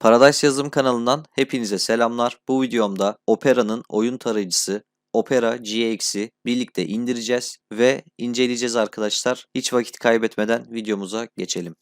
Paradise Yazılım kanalından hepinize selamlar. Bu videomda Opera'nın oyun tarayıcısı Opera GX'i birlikte indireceğiz ve inceleyeceğiz arkadaşlar. Hiç vakit kaybetmeden videomuza geçelim.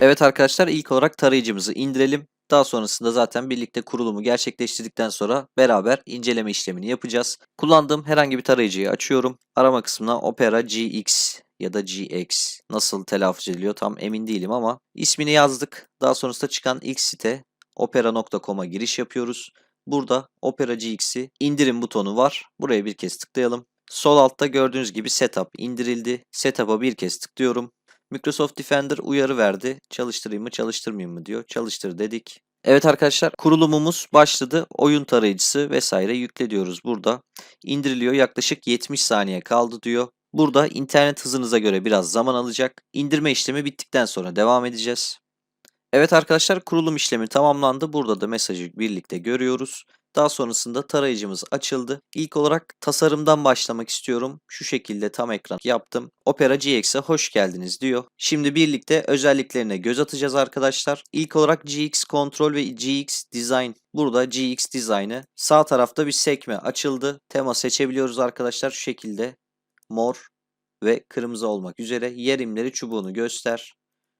Evet arkadaşlar ilk olarak tarayıcımızı indirelim. Daha sonrasında zaten birlikte kurulumu gerçekleştirdikten sonra beraber inceleme işlemini yapacağız. Kullandığım herhangi bir tarayıcıyı açıyorum. Arama kısmına Opera GX ya da GX nasıl telaffuz ediliyor tam emin değilim ama ismini yazdık. Daha sonrasında çıkan ilk site opera.com'a giriş yapıyoruz. Burada Opera GX'i indirim butonu var. Buraya bir kez tıklayalım. Sol altta gördüğünüz gibi Setup indirildi. Setup'a bir kez tıklıyorum. Microsoft Defender uyarı verdi. Çalıştırayım mı çalıştırmayayım mı diyor. Çalıştır dedik. Evet arkadaşlar kurulumumuz başladı. Oyun tarayıcısı vesaire yükle diyoruz burada. İndiriliyor yaklaşık 70 saniye kaldı diyor. Burada internet hızınıza göre biraz zaman alacak. İndirme işlemi bittikten sonra devam edeceğiz. Evet arkadaşlar kurulum işlemi tamamlandı. Burada da mesajı birlikte görüyoruz. Daha sonrasında tarayıcımız açıldı. İlk olarak tasarımdan başlamak istiyorum. Şu şekilde tam ekran yaptım. Opera GX'e hoş geldiniz diyor. Şimdi birlikte özelliklerine göz atacağız arkadaşlar. İlk olarak GX Control ve GX Design. Burada GX Design'ı sağ tarafta bir sekme açıldı. Tema seçebiliyoruz arkadaşlar şu şekilde. Mor ve kırmızı olmak üzere yerimleri çubuğunu göster.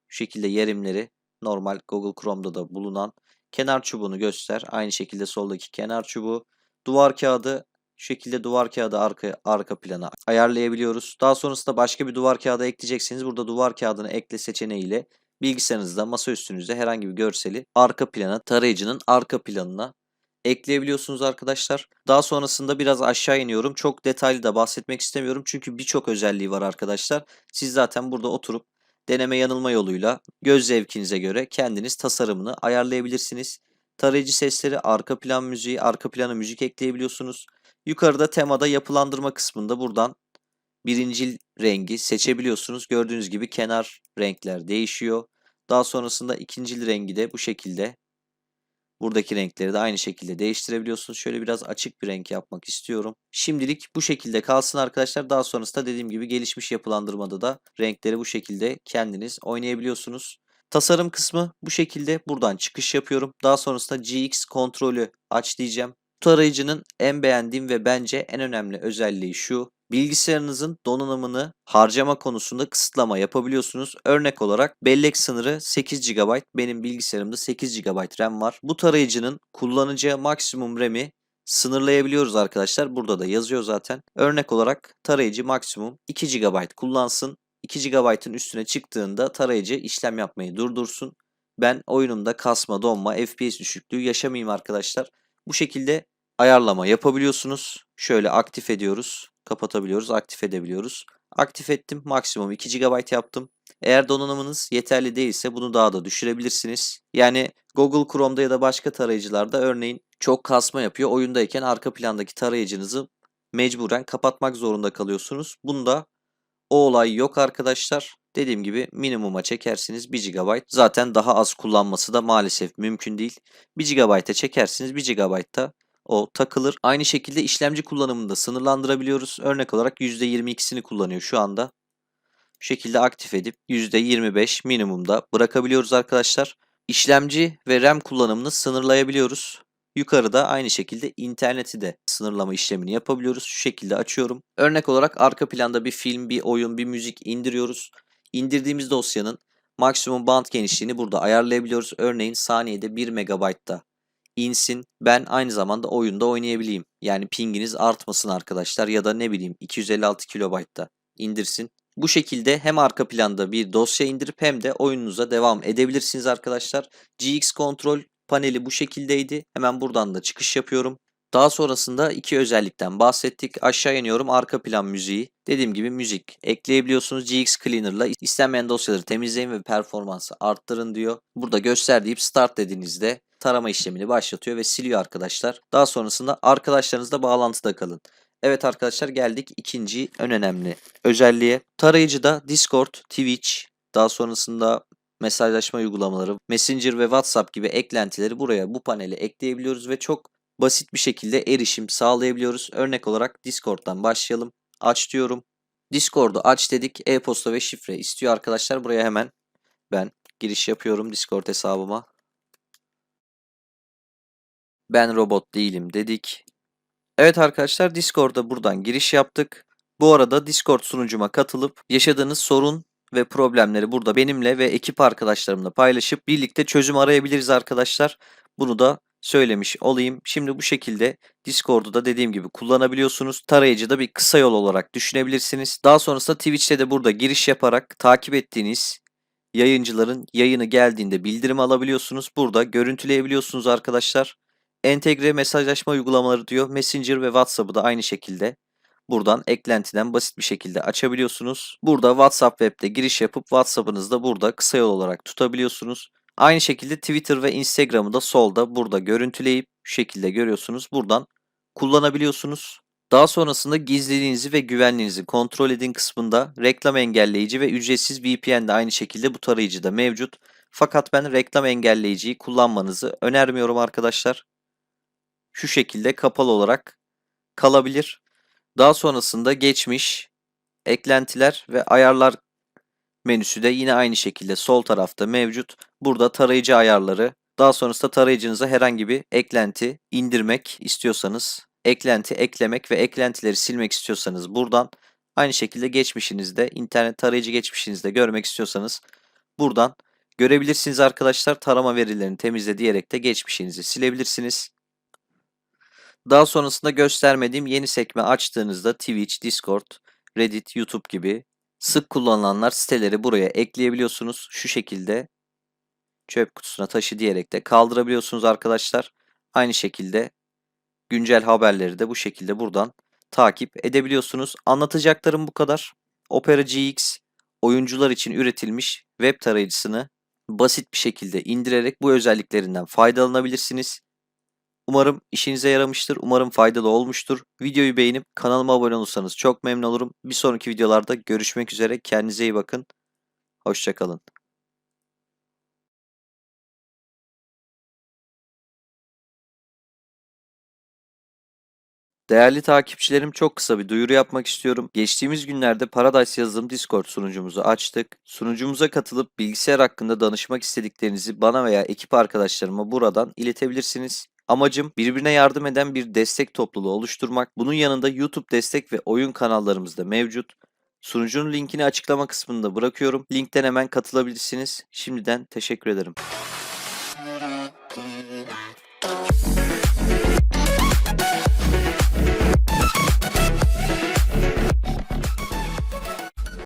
Şu şekilde yerimleri normal Google Chrome'da da bulunan kenar çubuğunu göster. Aynı şekilde soldaki kenar çubuğu. Duvar kağıdı şu şekilde duvar kağıdı arka, arka plana ayarlayabiliyoruz. Daha sonrasında başka bir duvar kağıdı ekleyeceksiniz. Burada duvar kağıdını ekle seçeneğiyle bilgisayarınızda masa üstünüzde herhangi bir görseli arka plana tarayıcının arka planına ekleyebiliyorsunuz arkadaşlar. Daha sonrasında biraz aşağı iniyorum. Çok detaylı da bahsetmek istemiyorum. Çünkü birçok özelliği var arkadaşlar. Siz zaten burada oturup deneme yanılma yoluyla göz zevkinize göre kendiniz tasarımını ayarlayabilirsiniz. Tarayıcı sesleri, arka plan müziği, arka plana müzik ekleyebiliyorsunuz. Yukarıda temada yapılandırma kısmında buradan birincil rengi seçebiliyorsunuz. Gördüğünüz gibi kenar renkler değişiyor. Daha sonrasında ikincil rengi de bu şekilde. Buradaki renkleri de aynı şekilde değiştirebiliyorsunuz. Şöyle biraz açık bir renk yapmak istiyorum. Şimdilik bu şekilde kalsın arkadaşlar. Daha sonrasında dediğim gibi gelişmiş yapılandırmada da renkleri bu şekilde kendiniz oynayabiliyorsunuz. Tasarım kısmı bu şekilde buradan çıkış yapıyorum. Daha sonrasında GX kontrolü aç diyeceğim. Tarayıcının en beğendiğim ve bence en önemli özelliği şu. Bilgisayarınızın donanımını harcama konusunda kısıtlama yapabiliyorsunuz. Örnek olarak bellek sınırı 8 GB. Benim bilgisayarımda 8 GB RAM var. Bu tarayıcının kullanacağı maksimum RAM'i sınırlayabiliyoruz arkadaşlar. Burada da yazıyor zaten. Örnek olarak tarayıcı maksimum 2 GB kullansın. 2 GB'ın üstüne çıktığında tarayıcı işlem yapmayı durdursun. Ben oyunumda kasma, donma, FPS düşüklüğü yaşamayayım arkadaşlar. Bu şekilde ayarlama yapabiliyorsunuz. Şöyle aktif ediyoruz, kapatabiliyoruz, aktif edebiliyoruz. Aktif ettim, maksimum 2 GB yaptım. Eğer donanımınız yeterli değilse bunu daha da düşürebilirsiniz. Yani Google Chrome'da ya da başka tarayıcılarda örneğin çok kasma yapıyor. Oyundayken arka plandaki tarayıcınızı mecburen kapatmak zorunda kalıyorsunuz. Bunda o olay yok arkadaşlar. Dediğim gibi minimuma çekersiniz 1 GB. Zaten daha az kullanması da maalesef mümkün değil. 1 GB'a çekersiniz 1 GB'da o takılır. Aynı şekilde işlemci kullanımını da sınırlandırabiliyoruz. Örnek olarak %22'sini kullanıyor şu anda. Bu şekilde aktif edip %25 minimumda bırakabiliyoruz arkadaşlar. İşlemci ve RAM kullanımını sınırlayabiliyoruz. Yukarıda aynı şekilde interneti de sınırlama işlemini yapabiliyoruz. Şu şekilde açıyorum. Örnek olarak arka planda bir film, bir oyun, bir müzik indiriyoruz. İndirdiğimiz dosyanın maksimum band genişliğini burada ayarlayabiliyoruz. Örneğin saniyede 1 MB'da insin. Ben aynı zamanda oyunda oynayabileyim. Yani pinginiz artmasın arkadaşlar ya da ne bileyim 256 KB'da indirsin. Bu şekilde hem arka planda bir dosya indirip hem de oyununuza devam edebilirsiniz arkadaşlar. GX Control paneli bu şekildeydi. Hemen buradan da çıkış yapıyorum. Daha sonrasında iki özellikten bahsettik. Aşağı iniyorum arka plan müziği. Dediğim gibi müzik ekleyebiliyorsunuz. GX Cleaner'la istenmeyen dosyaları temizleyin ve performansı arttırın diyor. Burada göster deyip start dediğinizde tarama işlemini başlatıyor ve siliyor arkadaşlar. Daha sonrasında arkadaşlarınızla bağlantıda kalın. Evet arkadaşlar geldik ikinci en önemli özelliğe. Tarayıcıda Discord, Twitch, daha sonrasında mesajlaşma uygulamaları, Messenger ve WhatsApp gibi eklentileri buraya bu panele ekleyebiliyoruz ve çok basit bir şekilde erişim sağlayabiliyoruz. Örnek olarak Discord'dan başlayalım. Aç diyorum. Discord'u aç dedik. E-posta ve şifre istiyor arkadaşlar. Buraya hemen ben giriş yapıyorum Discord hesabıma. Ben robot değilim dedik. Evet arkadaşlar Discord'a buradan giriş yaptık. Bu arada Discord sunucuma katılıp yaşadığınız sorun ve problemleri burada benimle ve ekip arkadaşlarımla paylaşıp birlikte çözüm arayabiliriz arkadaşlar. Bunu da söylemiş olayım. Şimdi bu şekilde Discord'u da dediğim gibi kullanabiliyorsunuz. Tarayıcı da bir kısa yol olarak düşünebilirsiniz. Daha sonrasında Twitch'te de burada giriş yaparak takip ettiğiniz yayıncıların yayını geldiğinde bildirim alabiliyorsunuz. Burada görüntüleyebiliyorsunuz arkadaşlar. Entegre mesajlaşma uygulamaları diyor. Messenger ve WhatsApp'ı da aynı şekilde buradan eklentiden basit bir şekilde açabiliyorsunuz. Burada WhatsApp Web'de giriş yapıp WhatsApp'ınızı da burada kısa yol olarak tutabiliyorsunuz. Aynı şekilde Twitter ve Instagram'ı da solda burada görüntüleyip şu şekilde görüyorsunuz. Buradan kullanabiliyorsunuz. Daha sonrasında gizliliğinizi ve güvenliğinizi kontrol edin kısmında reklam engelleyici ve ücretsiz VPN de aynı şekilde bu tarayıcıda mevcut. Fakat ben reklam engelleyiciyi kullanmanızı önermiyorum arkadaşlar. Şu şekilde kapalı olarak kalabilir. Daha sonrasında geçmiş, eklentiler ve ayarlar menüsü de yine aynı şekilde sol tarafta mevcut. Burada tarayıcı ayarları, daha sonrasında tarayıcınıza herhangi bir eklenti indirmek istiyorsanız, eklenti eklemek ve eklentileri silmek istiyorsanız buradan aynı şekilde geçmişinizde, internet tarayıcı geçmişinizde görmek istiyorsanız buradan görebilirsiniz arkadaşlar. Tarama verilerini temizle diyerek de geçmişinizi silebilirsiniz. Daha sonrasında göstermediğim yeni sekme açtığınızda Twitch, Discord, Reddit, YouTube gibi sık kullanılanlar siteleri buraya ekleyebiliyorsunuz. Şu şekilde çöp kutusuna taşı diyerek de kaldırabiliyorsunuz arkadaşlar. Aynı şekilde güncel haberleri de bu şekilde buradan takip edebiliyorsunuz. Anlatacaklarım bu kadar. Opera GX oyuncular için üretilmiş web tarayıcısını basit bir şekilde indirerek bu özelliklerinden faydalanabilirsiniz. Umarım işinize yaramıştır. Umarım faydalı olmuştur. Videoyu beğenip kanalıma abone olursanız çok memnun olurum. Bir sonraki videolarda görüşmek üzere. Kendinize iyi bakın. Hoşçakalın. Değerli takipçilerim çok kısa bir duyuru yapmak istiyorum. Geçtiğimiz günlerde Paradise yazılım Discord sunucumuzu açtık. Sunucumuza katılıp bilgisayar hakkında danışmak istediklerinizi bana veya ekip arkadaşlarıma buradan iletebilirsiniz. Amacım birbirine yardım eden bir destek topluluğu oluşturmak. Bunun yanında YouTube destek ve oyun kanallarımız da mevcut. Sunucunun linkini açıklama kısmında bırakıyorum. Linkten hemen katılabilirsiniz. Şimdiden teşekkür ederim.